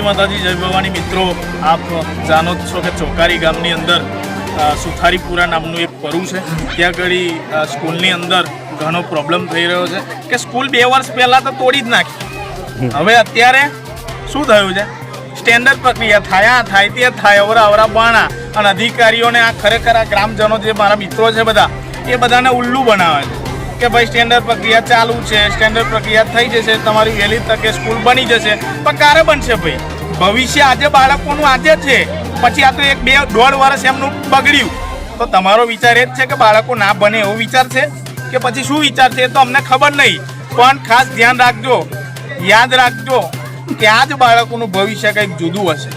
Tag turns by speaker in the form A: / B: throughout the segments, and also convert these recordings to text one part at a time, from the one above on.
A: જય માતાજી, જય ભવાની મિત્રો, આપ જાણો છો કે ચોકારી ગામની અંદર સુથારીપુરા નામનું એક પરું છે. ત્યાં આગળ સ્કૂલની અંદર ઘણો પ્રોબ્લેમ થઈ રહ્યો છે કે સ્કૂલ બે વર્ષ પહેલાં તો તોડી જ નાખી. હવે અત્યારે શું થયું છે? સ્ટેન્ડર્ડ પ્રક્રિયા થાય થાય તે થાય, અવરા અવરા બાણા. અને અધિકારીઓને આ ખરેખર આ ગ્રામજનો જે મારા મિત્રો છે બધા, એ બધાને ઉલ્લુ બનાવે છે. કે ભાઈ સ્ટેન્ડર્ડ પ્રક્રિયા ચાલુ છે સ્ટેન્ડર્ડ પ્રક્રિયા થઈ જશે, તમારી વહેલી તકે સ્કૂલ બની જશે. પણ ક્યારે બનશે ભાઈ? ભવિષ્ય આજે બાળકોનું આજે છે. પછી આ તો એક બે દોઢ વર્ષ એમનું બગડ્યું. તો તમારો વિચાર એ જ છે કે બાળકો ના બને એવો વિચાર છે? કે પછી શું વિચાર છે એ તો અમને ખબર નહીં. પણ ખાસ ધ્યાન રાખજો, યાદ રાખજો કે આ જ બાળકોનું ભવિષ્ય કંઈક જુદું હશે.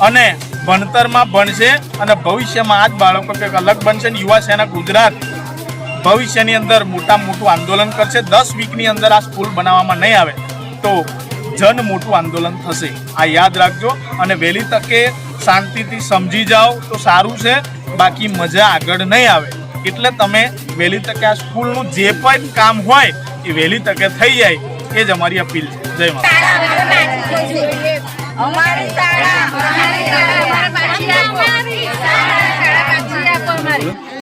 A: અને ભણતરમાં ભણશે અને ભવિષ્યમાં આ જ બાળકો કંઈક અલગ બનશે. ને યુવા સેના ગુજરાત ભવિષ્યની અંદર મોટા મોટું આંદોલન કરશે. દસ વીકની અંદર આ સ્કૂલ બનાવવામાં નહીં આવે તો જન મોટું આંદોલન થશે. આ યાદ રાખજો અને વહેલી તકે શાંતિથી સમજી જાઓ તો સારું છે. બાકી મજા આગળ નહીં આવે. એટલે તમે વહેલી તકે આ સ્કૂલનું જે પણ કામ હોય એ વહેલી તકે થઈ જાય. એ જ અમારી અપીલ છે. જય માતા